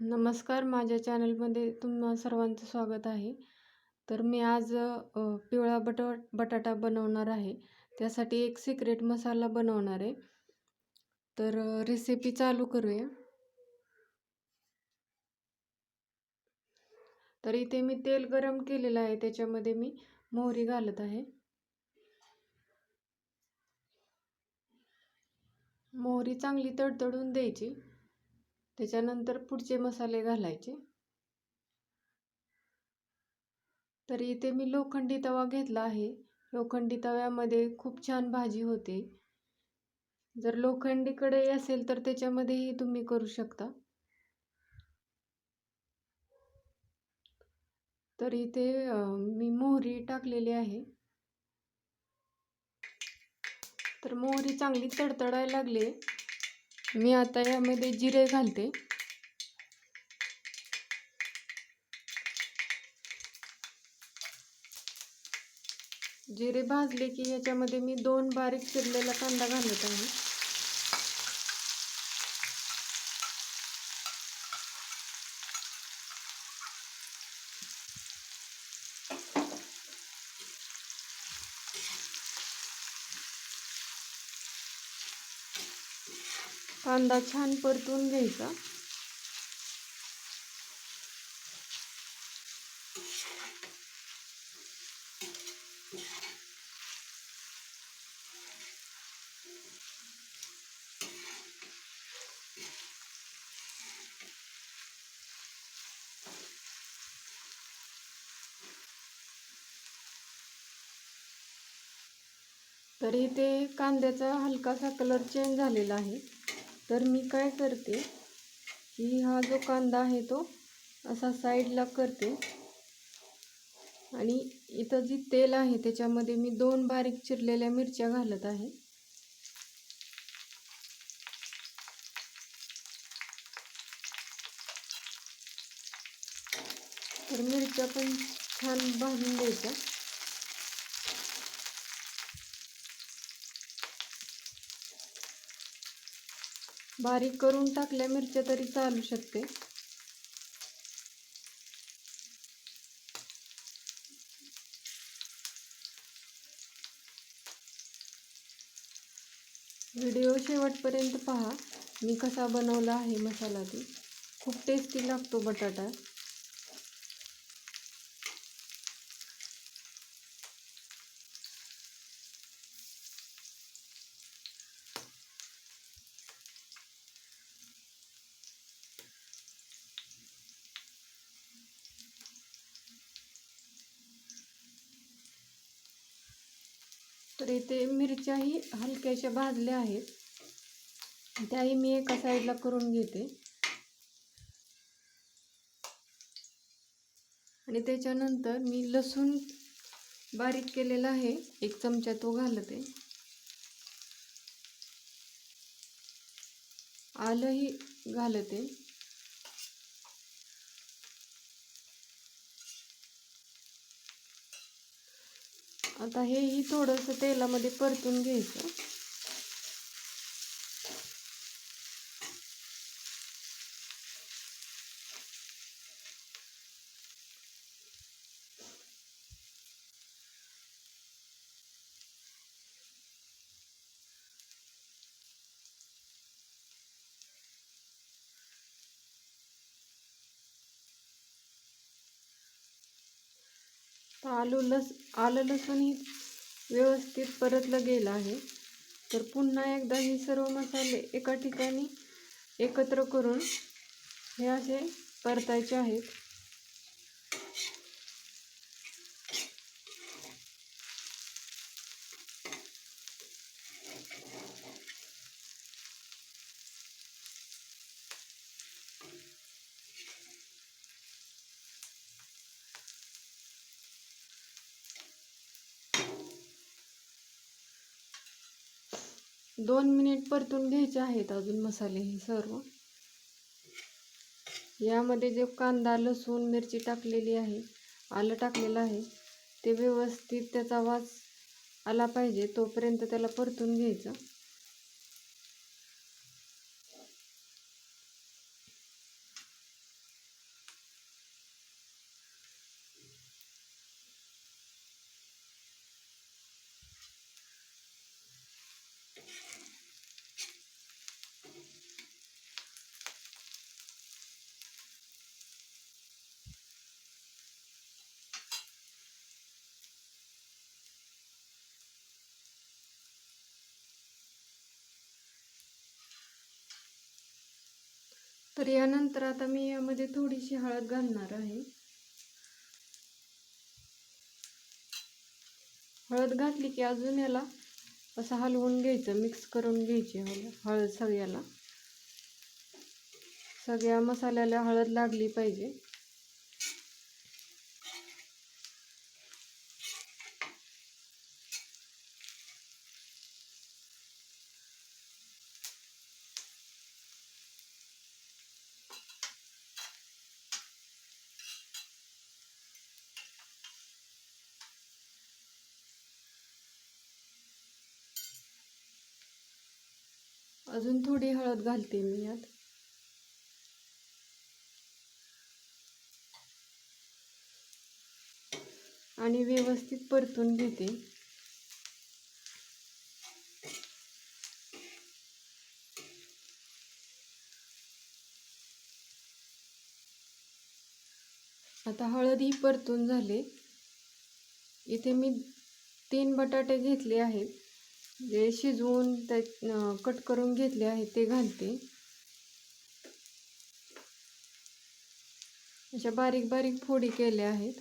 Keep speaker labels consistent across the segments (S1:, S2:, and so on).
S1: नमस्कार माझ्या चॅनलमध्ये तुम्हा सर्वांचं स्वागत आहे. तर मी आज पिवळा बट बटाटा बनवणार आहे. त्यासाठी एक सिक्रेट मसाला बनवणार आहे. तर रेसिपी चालू करूया. तर इथे मी तेल गरम केलेलं आहे. त्याच्यामध्ये मी मोहरी घालत आहे. मोहरी चांगली तडतडून द्यायची. त्याच्यानंतर पुढचे मसाले घालायचे. तर इथे मी लोखंडी तवा घेतला आहे. लोखंडी तव्यामध्ये खूप छान भाजी होते. जर लोखंडी कढई असेल तर त्याच्यामध्येही तुम्ही करू शकता. तर इथे मी मोहरी टाकलेली आहे. तर मोहरी चांगली तडतडायला लागली. मी आता यामध्ये जिरे घालते. जिरे भाजले की याच्यामध्ये मी दोन बारीक चिरलेला कांदा घालत आहे. कांदा छान परतून घ्यायचा. तर इथे कांद्याचा हलकासा कलर चेंज झालेला आहे. तर मी काय करते की हा जो कांदा आहे तो असा साईडला करते. आणि इथं जी तेल आहे त्याच्यामध्ये मी दोन बारीक चिरलेल्या मिरच्या घालत आहे. तर मिरच्या पण छान भाजून द्यायच्या बारीक करून टाकल्या मिरच्या तरी चालू शकते. व्हिडिओ शेवटपर्यंत पहा. मी कसा बनवला आहे मसाला ती. खूप टेस्टी लागतो बटाटा. तर इथे मिरच्याही हलक्याशा भाजल्या आहेत. त्याही मी एका साईडला करून घेते. आणि त्याच्यानंतर मी लसूण बारीक केलेला आहे. एक चमचा तो घालते. आलंही घालते. आता हेही थोडंसं तेलामध्ये परतून घ्यायचं. आलू लस आलं लसूणही व्यवस्थित परतलं गेलं आहे. तर पुन्हा एकदा हे सर्व मसाले एका ठिकाणी एकत्र करून हे असे परतायचे आहेत. दोन मिनिट परतून घ्यायचे आहेत अजून मसाले हे सर्व. यामध्ये जे कांदा लसूण मिरची टाकलेली आहे आलं टाकलेलं आहे ते व्यवस्थित त्याचा वास आला पाहिजे तोपर्यंत त्याला परतून घ्यायचं. तर यानंतर आता मी यामध्ये थोडीशी हळद घालणार आहे. हळद घातली की अजून याला असं हलवून घ्यायचं मिक्स करून घ्यायची हळद हळद सगळ्याला. सगळ्या मसाल्याला हळद लागली पाहिजे. अजून थोडी हळद घालते मी यात. आणि व्यवस्थित परतून घेते. आता हळद ही परतून झाले. इथे मी तीन बटाटे घेतले आहेत. जे शिजवून त्या कट करून घेतले आहेत ते घालते. अशा बारीक बारीक फोडी केल्या आहेत.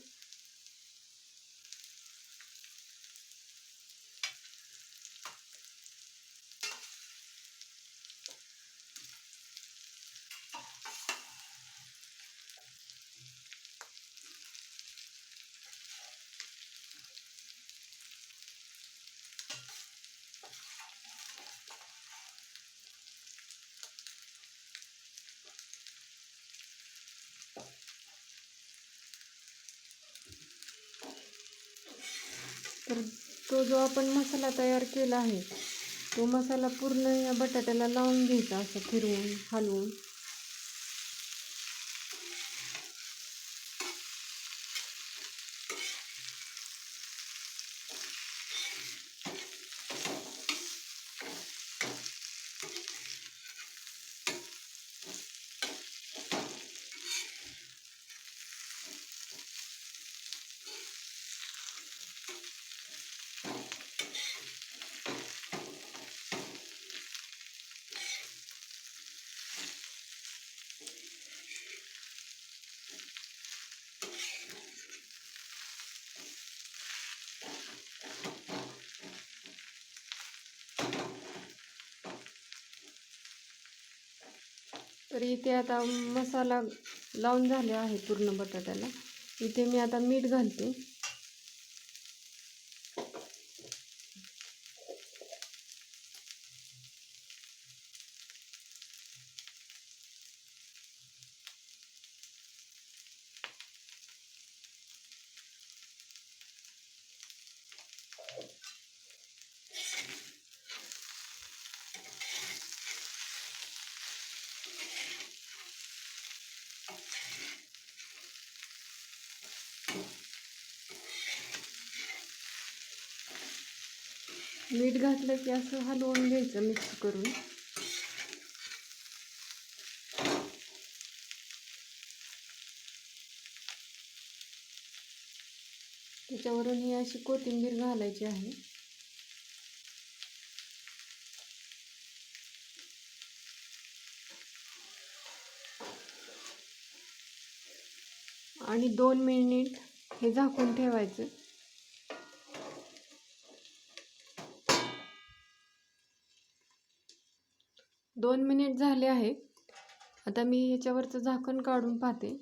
S1: तर तो जो आपण मसाला तयार केला आहे तो मसाला पूर्ण या बटाट्याला लावून घ्यायचा असं फिरवून हलवून. तर इथे आता मसाला लावून झाले आहे पूर्ण बटाट्याला. इथे मी आता मीठ घालते. मीठ घातलं की असं हलवून घ्यायचं मिक्स करून. त्याच्यावरून ही अशी कोथिंबीर घालायची आहे. आणि दोन मिनिट हे झाकून ठेवायचं. दोन मिनिट झाले आहे. आता मी ह्याच्यावरचं झाकण काढून पाहते.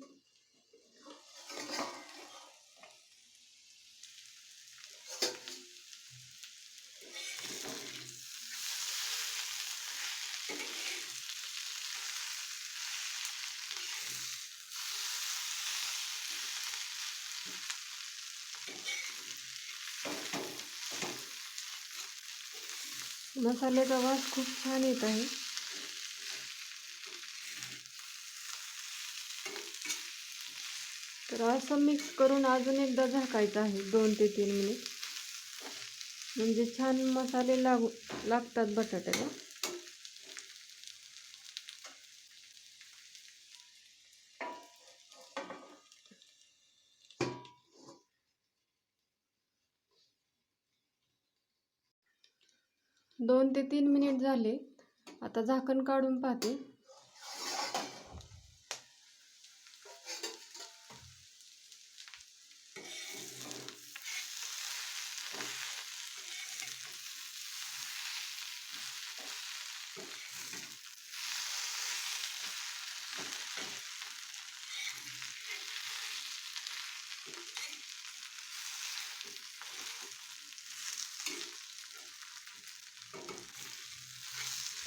S1: मसाल्याचा वास खूप छान येत आहे. तर असं मिक्स करून अजून एकदा झाकायचं आहे दोन ते तीन मिनिट म्हणजे छान मसाले लागू लागतात बटाट्याला. दोन ते तीन मिनिट झाले. आता झाकण काढून पाहते.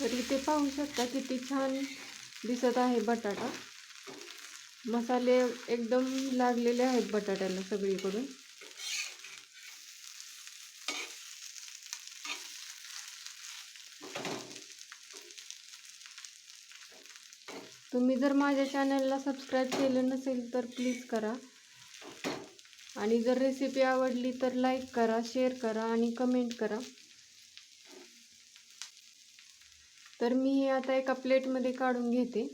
S1: तर इथे पाहू शकता किती छान दिसत आहे बटाटा. मसाले एकदम लागलेले आहेत बटाट्याला सगळीकडून. तुम्ही जर माझ्या चॅनलला सबस्क्राईब केलं नसेल तर प्लीज करा. आणि जर रेसिपी आवडली तर लाईक करा शेअर करा आणि कमेंट करा. तर मी हे आता एका प्लेटमध्ये काढून घेते.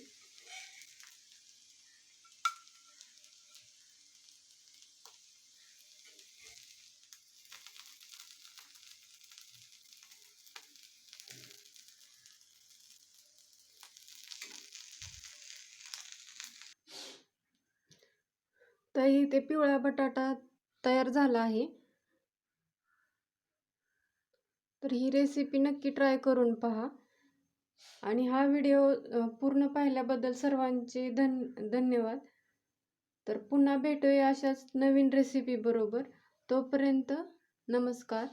S1: तर इथे पिवळा बटाटा तयार झाला आहे. तर ही रेसिपी नक्की ट्राय करून पहा. आणि हा व्हिडिओ पूर्ण पाहिल्याबद्दल सर्वांचे धन धन्यवाद. तर पुन्हा भेटूया अशाच नवीन रेसिपी बरोबर. तोपर्यंत नमस्कार.